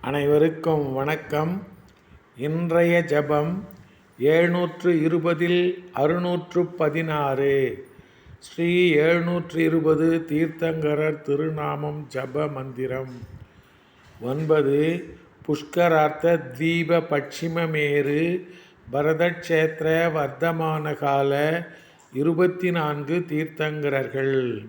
அனைவருக்கும் வணக்கம். இன்றைய ஜபம் எழுநூற்று இருபதில் அறுநூற்று பதினாறு ஸ்ரீ ஏழ்நூற்று இருபது தீர்த்தங்கரர் திருநாமம் ஜப மந்திரம். ஒன்பது புஷ்கரார்த்த தீப பட்சிமமேரு பரதக்ஷேத்திர வர்த்தமான கால இருபத்தி நான்கு தீர்த்தங்கரர்கள்.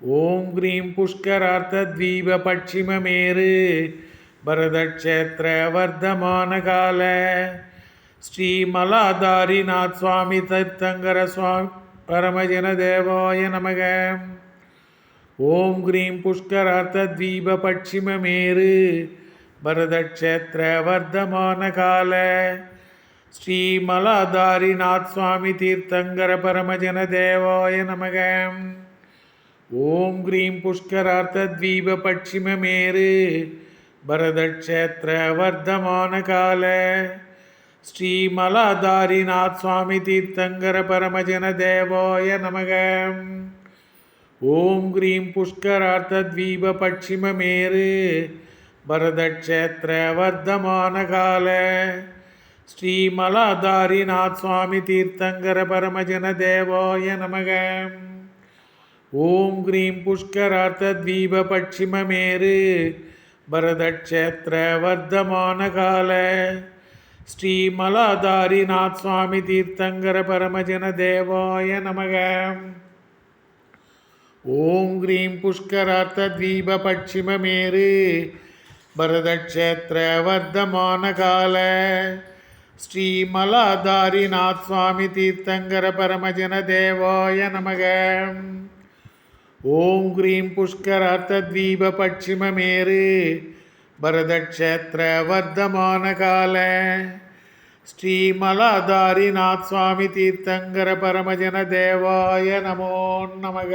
ஓம் ஹ்ரீம் புஷ்கரார்த்தத்வீப பரதக்ஷேத்திர வர்த்தமான கால ஸ்ரீ சுவாமி தீர்த்தங்கர க்ரீம் புஷ்கரார்த்தத்வீப பட்சிமமேரு ஸ்ரீ மலாதாரிநாத் சுவாமி தீர்த்தங்கர சுவாமி பரமஜன தேவாய நமக. ஓம் க்ரீம் புஷ்கரார்த்தத்வீப பட்சிமமேரு பரதக்ஷேத்திர வர்த்தமான கால ஸ்ரீ மலாதாரிநாத் சுவாமி தீர்த்தங்கர பரமஜன தேவாய நமகம் ஓம் க்ரீம் புஷ்கரார்த்தத்வீப பட்சிமமேரு பரதக்ஷேத்திர வர்த்தமான கால. ஸ்ரீ மலாதாரிநாத் சுவாமி தீர்த்தங்கர பரமஜன தேவாய நமக. ஓம் க்ரீம் புஷ்கரார்த்தத்வீப பட்சிமமேரு பரதக்ஷேத்திர வர்த்தமான கால. ஸ்ரீ மலாதாரிநாத் சுவாமி தீர்த்தங்கர பரமஜன தேவாய நமக. ஓம் க்ரீம் புஷ்கரார்த்தத்வீப பட்சிமமேரு பரதக்ஷேத்திர வர்த்தமான கால. ஸ்ரீ மலாதாரிநாத் சுவாமி தீர்த்தங்கர பரமஜன தேவாய நமகம் ஓம் க்ரீம் புஷ்கரார்த்தத்வீப பட்சிமமேரு பரதக்ஷேத்திர வர்த்தமான கால ஸ்ரீ சுவாமி தீர்த்தங்கர பரமஜன தேவாய நமோ நமக.